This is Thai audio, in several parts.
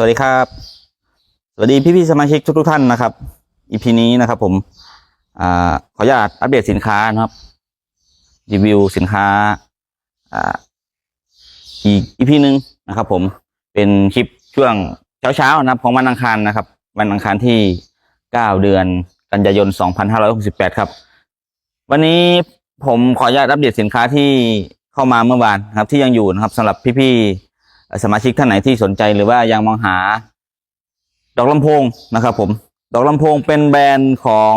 สวัสดีครับ สวัสดีพี่พี่ๆสมาชิกทุกทุกๆท่านนะครับ EP นี้นะครับผมอขออนุญาตอัปเดตสินค้านะครับ รีวิวสินค้าอ่าอีก EP หนึ่งนะครับ ผมเป็นคลิปช่วงเช้าๆนะครับ ของวันอังคารนะครับ วันอังคารที่ 9 เดือนกันยายน 2568 ครับ วันนี้ผมขออนุญาตอัปเดตสินค้าที่เข้ามาเมื่อวานครับ ที่ยังอยู่นะครับสำหรับพี่ๆ สมาชิกท่านไหนที่สนใจหรือว่ายังมองหา ดอกลำโพงนะครับ ผม ดอกลำโพงเป็นแบรนด์ของ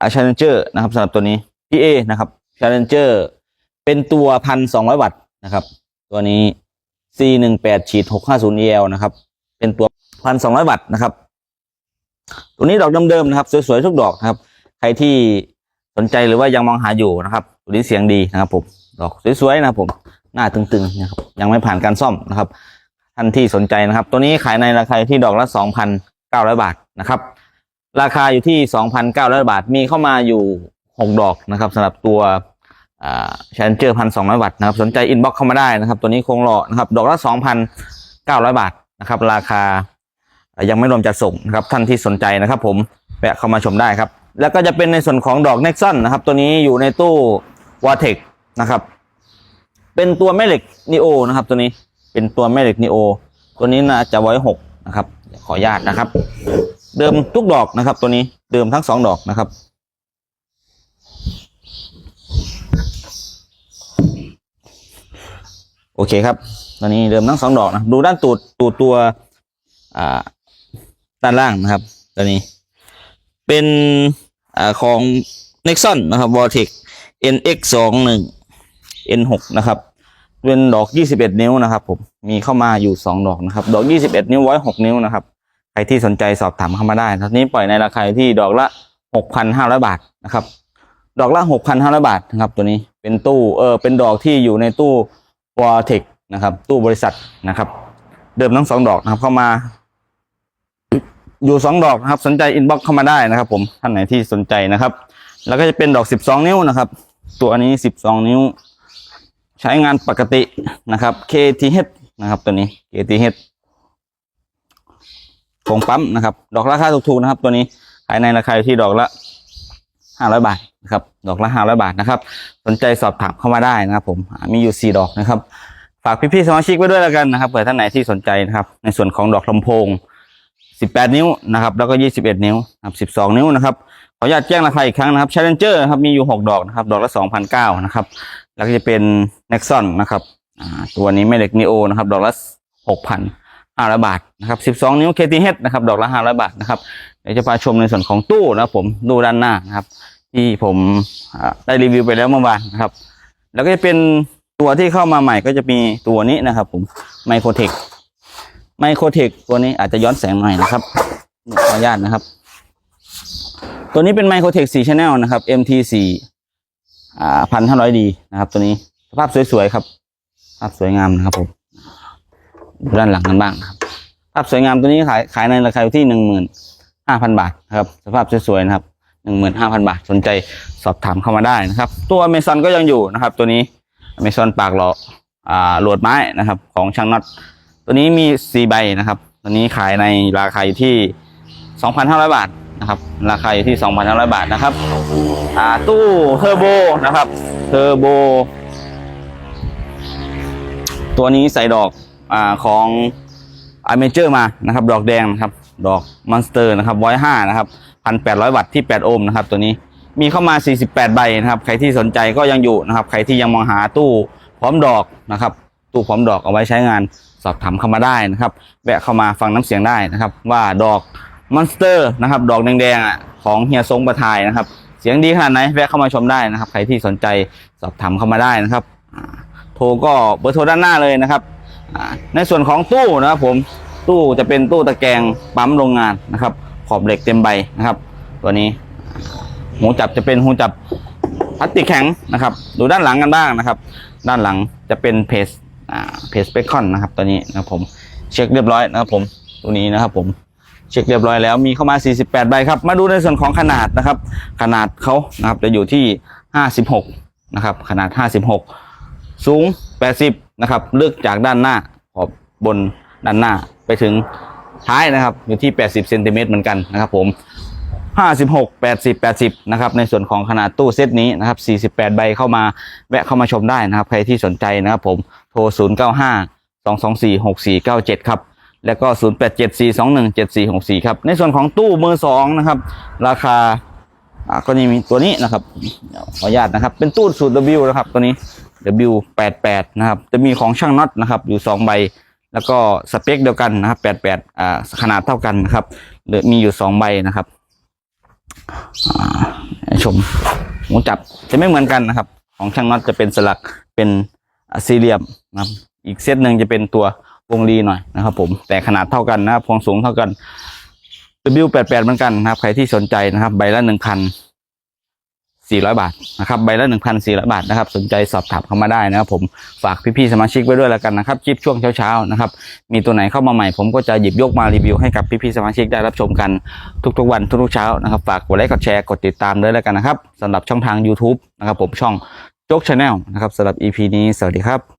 อาชาเลนเจอร์นะครับสำหรับตัวนี้ PA นะครับชาเลนเจอร์เป็นตัวพันสองร้อยวัตต์นะครับ ตัวนี้ C หนึ่งแปดฉีดหกห้าศูนย์ EL นะครับ เป็นตัวพันสองร้อยวัตต์นะครับ ตัวนี้ดอกเดิมๆนะครับ สวยๆทุกดอกนะครับ ใครที่สนใจหรือว่ายังมองหาอยู่นะครับ ตัวนี้เสียงดีนะครับผม ดอกสวยๆนะครับผม หน้าตึงๆนะครับยังไม่ผ่านการซ่อมนะครับท่านที่สนใจนะครับ ตัวนี้ขายในราคาที่ดอกละ 2,900 บาทนะครับ ราคาอยู่ที่ 2,900 บาท มีเข้ามาอยู่ 6 ดอกนะครับสำหรับตัวชนเจอร์พันสองวัตต์นะครับ สนใจอินบ็อกเข้ามาได้นะครับ ตัวนี้โครงหล่อนะครับ ดอกละ2,900บาทนะครับ ราคายังไม่รวมจัดส่งนะครับ ท่านที่สนใจนะครับ ผมแวะเข้ามาชมได้ครับ แล้วก็จะเป็นในส่วนของดอกเน็กซันนะครับ ตัวนี้อยู่ในตู้วอเทคนะครับ เป็นตัวแม่เหล็กนีโอนะครับ ตัวนี้เป็นตัวแม่เหล็กนีโอตัวนี้น่าจะไว้หกนะครับขออนุญาตนะครับ เดิมทุกดอกนะครับ ตัวนี้เดิมทั้งสองดอกนะครับ โอเคครับ ตอนนี้เดิมทั้งสองดอกนะดูด้านตูดตูดตัวอ่าด้านล่างนะครับ ตัวนี้ เป็นอของ Nexon นะครับ Vortex NX 2 1 N6 นะครับเป็นดอก 21 นิ้วนะครับ ผมมีเข้ามาอยู่ 2 ดอกนะครับ ดอก 21 นิ้วไว้6นิ้วนะครับใครที่สนใจสอบถามเข้ามาได้นะครับนี้ปล่อยในราคาที่ดอกละ 6,500 บาทนะครับ ดอกละ 6,500 บาทนะครับ ตัวนี้เป็นตู้เออเป็นดอกที่อยู่ในตู้ w a t e c นะครับ ตู้บริษัทนะครับ เดิมทั้งสองดอกนะครับ เข้ามาอยู่สองดอกนะครับ สนใจอินบ็อกเข้ามาได้นะครับ ผมท่านไหนที่สนใจนะครับ แล้วก็จะเป็นดอก 12 นิ้วนะครับ ตัวนี้ 12 นิ้ว ใช้งานปกตินะครับ KTH นะครับตัวนี้ KTH ผงปั๊มนะครับ ดอกราคาถูกๆนะครับ ตัวนี้ขายในราคาอยู่ที่ดอกละ500บาทนะครับ ดอกละ500บาทนะครับ สนใจสอบถามเข้ามาได้นะครับ ผมมีอยู่4ดอกนะครับ ฝากพี่ๆสมาชิกไว้ด้วยแล้วกันนะครับเผื่อท่านไหนที่สนใจนะครับ ในส่วนของดอกลำโพง18นิ้วนะครับ แล้วก็21นิ้วนะครับ12นิ้วนะครับ ขออนุญาตแจ้งราคาอีกครั้งนะครับ Challenger นะครับมีอยู่ 6 ดอกนะครับ ดอกละ2,009นะครับ แล้วก็จะเป็น Nexon นะครับตัวนี้แม่เหล็ก Neo นะครับ ดอกละ6,500 บาทนะครับ12 นิ้ว KTH นะครับ ดอกละ500 บาทนะครับ เดี๋ยวจะพาชมในส่วนของตู้นะผมดูด้านหน้านะครับ ที่ผมได้รีวิวไปแล้วเมื่อวานนะครับ แล้วก็จะเป็นตัวที่เข้ามาใหม่ก็จะมีตัวนี้นะครับ ผมไมโครเทคไมโครเทคตัวนี้อาจจะย้อนแสงหน่อยนะครับขออนุญาตนะครับ ตัวนี้เป็นไมโครเทค4 Channel นะครับ MT4 อ่าพันห้าร้อยดีนะครับตัวนี้สภาพสวยๆครับ ภาพสวยงามนะครับผมดูด้านหลังกันบ้างครับ ภาพสวยงามตัวนี้ขายขายในราคาอยู่ที่หนึ่งหมื่นห้าพันบาทครับ สภาพสวยๆนะครับหนึ่งหมื่นห้าพันบาทสนใจสอบถามเข้ามาได้นะครับ ตัวอเมซอนก็ยังอยู่นะครับ ตัวนี้อเมซอนปากหลออ่าหลวดไม้นะครับ ของช่างน็อตตัวนี้มีสี่ใบนะครับ ตัวนี้ขายในราคาอยู่ที่สองพันห้าร้อยบาท นะครับราคาอยู่ที่สองพันห้าร้อยบาทนะครับอ่าตู้เทอร์โบนะครับเทอร์โบตัวนี้ใส่ดอกอ่าของอเมเจอร์มานะครับ ดอกแดงนะครับ ดอกมอนสเตอร์นะครับไว้ห้านะครับพันแปดร้อยวัตต์ที่แปดโอห์มนะครับ ตัวนี้มีเข้ามา 48 ใบนะครับ ใครที่สนใจก็ยังอยู่นะครับ ใครที่ยังมองหาตู้พร้อมดอกนะครับ ตู้พร้อมดอกเอาไว้ใช้งานสอบถามเข้ามาได้นะครับ แวะเข้ามาฟังน้ำเสียงได้นะครับ ว่าดอก มอนสเตอร์นะครับ ดอกแดงๆอะของเฮียทรงประทายนะครับ เสียงดีขนาดไหนแวะเข้ามาชมได้นะครับ ใครที่สนใจสอบถามเข้ามาได้นะครับ โทรก็เบอร์โทรด้านหน้าเลยนะครับ ในส่วนของตู้นะครับผมตู้จะเป็นตู้ตะแกรงปั๊มโรงงานนะครับ ขอบเหล็กเต็มใบนะครับ ตัวนี้หูจับจะเป็นหูจับพลาสติกแข็งนะครับ ดูด้านหลังกันบ้างนะครับ ด้านหลังจะเป็นเพจเพจเบคอนนะครับตัวนี้นะครับผมเช็คเรียบร้อยนะครับผมตัวนี้นะครับผม เช็คเรียบร้อยแล้วมีเข้ามา 48 ใบครับ มาดูในส่วนของขนาดนะครับ ขนาดเขานะครับจะอยู่ที่ 56 นะครับ ขนาด 56 สูง 80 นะครับเลือกจากด้านหน้าขอบบนด้านหน้าไปถึงท้ายนะครับ อยู่ที่ 80เซนติเมตรเหมือนกันนะครับผม 56 80 80 นะครับ ในส่วนของขนาดตู้เซตนี้นะครับ 48 ใบเข้ามาแวะเข้ามาชมได้นะครับ ใครที่สนใจนะครับผม โทร 095 224 6497 ครับ แล้วก็ 087421 7464 ครับ ในส่วนของตู้มือสองนะครับ ราคาอ่าก็นี่มีตัวนี้นะครับ ขออนุญาตนะครับ เป็นตู้สูตร W นะครับ ตัวนี้ W88 นะครับ จะมีของช่างน็อตนะครับ อยู่ 2 ใบ แล้วก็สเปคเดียวกันนะครับ88อ่าขนาดเท่ากันนะครับหลือมีอยู่ 2 ใบนะครับอ่าชมหมูจับจะไม่เหมือนกันนะครับ ของช่างน็อตจะเป็นสลักเป็นสี่เหลี่ยมนะครับ อีกเซตหนึ่งจะเป็นตัว วงรีหน่อยนะครับ ผมแต่ขนาดเท่ากันนะครับความสูงเท่ากัน W88 เหมือนกันนะครับ ใครที่สนใจนะครับ ใบละหนึ่งพันสี่ร้อยบาทนะครับใบละหนึ่งพันสี่ร้อยบาทนะครับ สนใจสอบถามเข้ามาได้นะครับผมฝากพี่ๆสมาชิกไว้ด้วยแล้วกันนะครับคลิปช่วงเช้าๆนะครับ มีตัวไหนเข้ามาใหม่ผมก็จะหยิบยกมารีวิวให้กับพี่ๆสมาชิกได้รับชมกันทุกๆวันทุกๆเช้านะครับ ฝากกดไลค์กดแชร์กดติดตามด้วยแล้วกันนะครับสำหรับช่องทาง YouTube นะครับผมช่องโจ๊กชาแนลนะครับสำหรับ EP นี้สวัสดีครับ